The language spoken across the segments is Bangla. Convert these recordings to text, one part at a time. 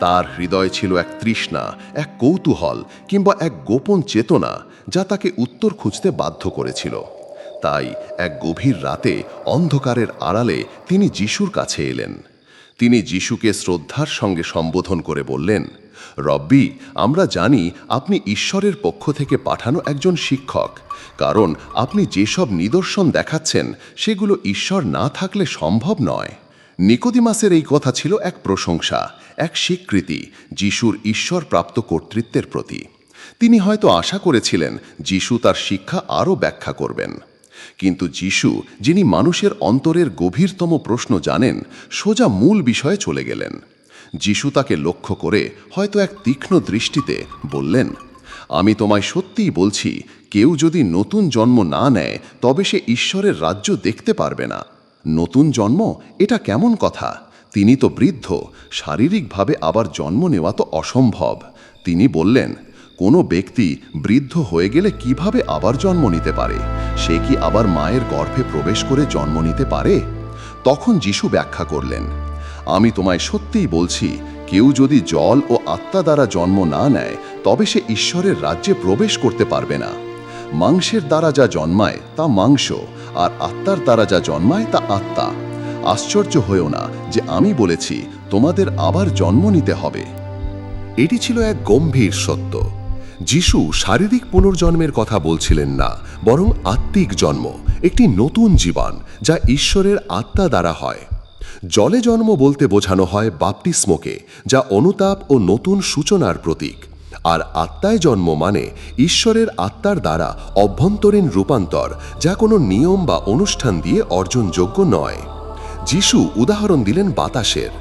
তার হৃদয় ছিল এক তৃষ্ণা, এক কৌতূহল কিংবা এক গোপন চেতনা যা তাকে উত্তর খুঁজতে বাধ্য করেছিল। তাই এক গভীর রাতে অন্ধকারের আড়ালে তিনি যিশুর কাছে এলেন। তিনি যিশুকে শ্রদ্ধার সঙ্গে সম্বোধন করে বললেন, রব্বি, আমরা জানি আপনি ঈশ্বরের পক্ষ থেকে পাঠানো একজন শিক্ষক, কারণ আপনি যেসব নিদর্শন দেখাচ্ছেন সেগুলো ঈশ্বর না থাকলে সম্ভব নয়। নিকোদিমাসের এই কথা ছিল এক প্রশংসা, এক স্বীকৃতি, যিশুর ঈশ্বর প্রাপ্ত কর্তৃত্বের প্রতি। তিনি হয়তো আশা করেছিলেন যিশু তার শিক্ষা আরও ব্যাখ্যা করবেন। কিন্তু যিশু, যিনি মানুষের অন্তরের গভীরতম প্রশ্ন জানেন, সোজা মূল বিষয়ে চলে গেলেন। যিশু তাকে লক্ষ্য করে হয়তো এক তীক্ষ্ণ দৃষ্টিতে বললেন, আমি তোমায় সত্যিই বলছি, কেউ যদি নতুন জন্ম না নেয়, তবে সে ঈশ্বরের রাজ্য দেখতে পারবে না। নতুন জন্ম? এটা কেমন কথা? তিনি তো বৃদ্ধ। শারীরিকভাবে আবার জন্ম নেওয়া তো অসম্ভব। তিনি বললেন, কোনো ব্যক্তি বৃদ্ধ হয়ে গেলে কীভাবে আবার জন্ম নিতে পারে? সে কি আবার মায়ের গর্ভে প্রবেশ করে জন্ম নিতে পারে? তখন যিশু ব্যাখ্যা করলেন, আমি তোমায় সত্যিই বলছি, কেউ যদি জল ও আত্মা দ্বারা জন্ম না নেয়, তবে সে ঈশ্বরের রাজ্যে প্রবেশ করতে পারবে না। মাংসের দ্বারা যা জন্মায়, তা মাংস আর আত্মার দ্বারা যা জন্মায় তা আত্মা। আশ্চর্য হয়েও না যে আমি বলেছি, তোমাদের আবার জন্ম নিতে হবে। এটি ছিল এক গম্ভীর সত্য। যিশু শারীরিক পুনর্জন্মের কথা বলছিলেন না, বরং আত্মিক জন্ম, একটি নতুন জীবন, যা ঈশ্বরের আত্মা দ্বারা হয়। জলে জন্ম বলতে বোঝানো হয় বাপটিস্মোকে, যা অনুতাপ ও নতুন সূচনার প্রতীক। আর আত্মায় জন্ম মানে ঈশ্বরের আত্মার দ্বারা অভ্যন্তরীণ রূপান্তর, যা কোনো নিয়ম বা অনুষ্ঠান দিয়ে অর্জনযোগ্য নয়। যিশু উদাহরণ দিলেন বাতাসের।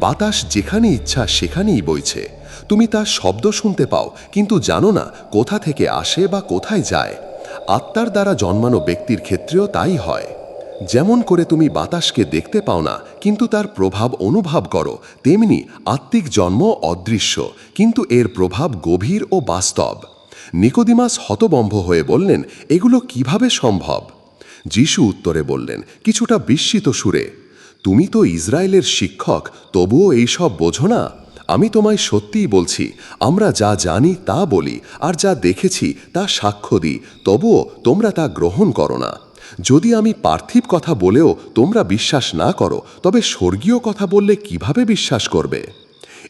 বাতাস যেখানে ইচ্ছা সেখানেই বইছে। তুমি তার শব্দ শুনতে পাও, কিন্তু জানো না কোথা থেকে আসে বা কোথায় যায়। আত্মার দ্বারা জন্মানো ব্যক্তির ক্ষেত্রেও তাই হয়। যেমন করে তুমি বাতাসকে দেখতে পাও না, কিন্তু তার প্রভাব অনুভব করো, তেমনি আত্মিক জন্ম অদৃশ্য, কিন্তু এর প্রভাব গভীর ও বাস্তব। নিকোদিমাস হতবম্ব হয়ে বললেন, এগুলো কীভাবে সম্ভব? যিশু উত্তরে বললেন, কিছুটা বিস্মিত সুরে, তুমি তো ইসরায়েলের শিক্ষক, তবুও এইসব বোঝো না? আমি তোমায় সত্যিই বলছি, আমরা যা জানি তা বলি, আর যা দেখেছি তা সাক্ষ্য দিই, তবুও তোমরা তা গ্রহণ করো না। যদি আমি পার্থিব কথা বলেও তোমরা বিশ্বাস না করো, তবে স্বর্গীয় কথা বললে কীভাবে বিশ্বাস করবে?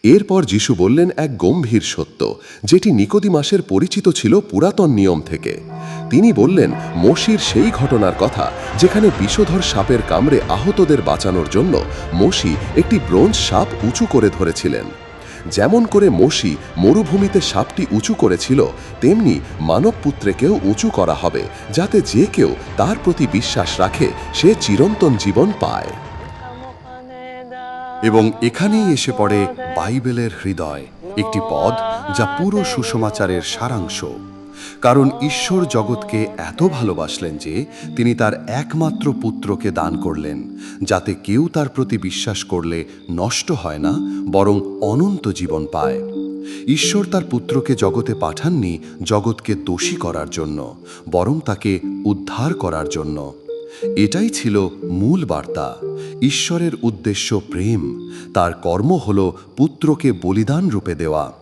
এরপর যিশু বললেন এক গম্ভীর সত্য, যেটি নিকোদিমাসের পরিচিত ছিল পুরাতন নিয়ম থেকে। তিনি বললেন, মসির সেই ঘটনার কথা, যেখানে বিষধর সাপের কামড়ে আহতদের বাঁচানোর জন্য মসি একটি ব্রোঞ্জ সাপ উঁচু করে ধরেছিলেন। যেমন করে মসি মরুভূমিতে সাপটি উঁচু করেছিল, তেমনি মানবপুত্রেকেও উঁচু করা হবে, যাতে যে কেউ তার প্রতি বিশ্বাস রাখে, সে চিরন্তন জীবন পায়। এবং এখানেই এসে পড়ে বাইবেলের হৃদয়, একটি পদ যা পুরো সুসমাচারের সারাংশ। কারণ ঈশ্বর জগৎকে এত ভালোবাসলেন যে তিনি তার একমাত্র পুত্রকে দান করলেন, যাতে কেউ তার প্রতি বিশ্বাস করলে নষ্ট হয় না, বরং অনন্ত জীবন পায়। ঈশ্বর তার পুত্রকে জগতে পাঠাননি জগৎকে দোষী করার জন্য, বরং তাকে উদ্ধার করার জন্য। এটাই ছিল মূল বার্তা। ঈশ্বরের উদ্দেশ্য প্রেম। তার কর্ম হল পুত্রকে বলিদান রূপে দেওয়া।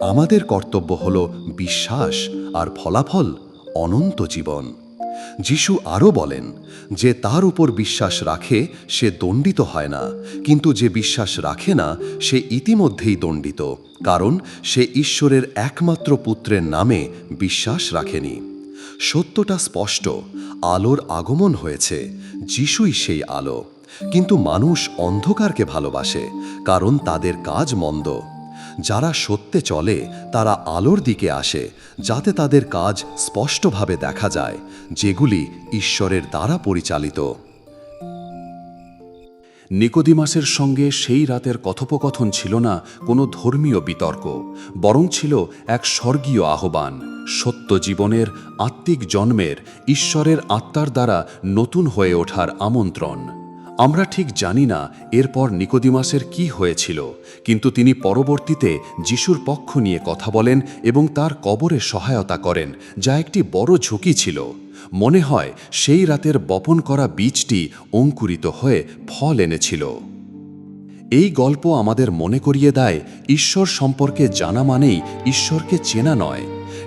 আমাদের কর্তব্য হল বিশ্বাস আর ফলাফল অনন্ত জীবন। যিশু আরও বলেন, যে তার উপর বিশ্বাস রাখে, সে দণ্ডিত হয় না। কিন্তু যে বিশ্বাস রাখে না, সে ইতিমধ্যেই দণ্ডিত। কারণ সে ঈশ্বরের একমাত্র পুত্রের নামে বিশ্বাস রাখেনি। সত্যটা স্পষ্ট, আলোর আগমন হয়েছে, যিশুই সেই আলো। কিন্তু মানুষ অন্ধকারকে ভালোবাসে, কারণ তাদের কাজ মন্দ। যারা সত্যে চলে, তারা আলোর দিকে আসে, যাতে তাদের কাজ স্পষ্টভাবে দেখা যায়, যেগুলি ঈশ্বরের দ্বারা পরিচালিত। নিকোদিমাসের সঙ্গে সেই রাতের কথোপকথন ছিল না কোনো ধর্মীয় বিতর্ক, বরং ছিল এক স্বর্গীয় আহ্বান, সত্য জীবনের আত্মিক জন্মের, ঈশ্বরের আত্মার দ্বারা নতুন হয়ে ওঠার আমন্ত্রণ। আমরা ঠিক জানি না এরপর নিকোদিমাসের কি হয়েছিল, কিন্তু তিনি পরবর্তীতে যিশুর পক্ষ নিয়ে কথা বলেন এবং তার কবরে সহায়তা করেন, যা একটি বড় ঝুঁকি ছিল। মনে হয় সেই রাতের বপন করা বীজটি অঙ্কুরিত হয়ে ফল এনেছিল। এই গল্প আমাদের মনে করিয়ে দেয়, ঈশ্বর সম্পর্কে জানা মানেই ঈশ্বরকে চেনা নয়।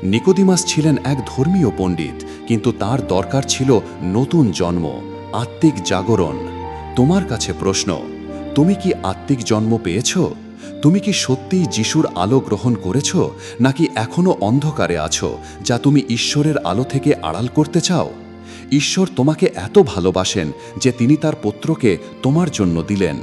নিকোদিমাস ছিলেন এক ধর্মীয় পণ্ডিত, কিন্তু তার দরকার ছিল নতুন জন্ম, আত্মিক জাগরণ। তোমার কাছে প্রশ্ন, তুমি কি আত্মিক জন্ম পেয়েছ? তুমি কি সত্যিই যিশুর আলো গ্রহণ করেছ, নাকি এখনও অন্ধকারে আছো, যা তুমি ঈশ্বরের আলো থেকে আড়াল করতে চাও? ঈশ্বর তোমাকে এত ভালোবাসেন যে তিনি তার পুত্রকে তোমার জন্য দিলেন।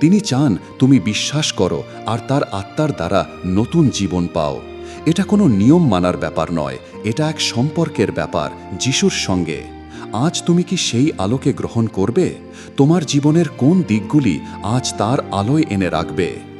তিনি চান তুমি বিশ্বাস করো আর তার আত্মার দ্বারা নতুন জীবন পাও। এটা কোনো নিয়ম মানার ব্যাপার নয়, এটা এক সম্পর্কের ব্যাপার, যিশুর সঙ্গে। আজ তুমি কি সেই আলোকে গ্রহণ করবে? তোমার জীবনের কোন দিকগুলি আজ তার আলোয় এনে রাখবে?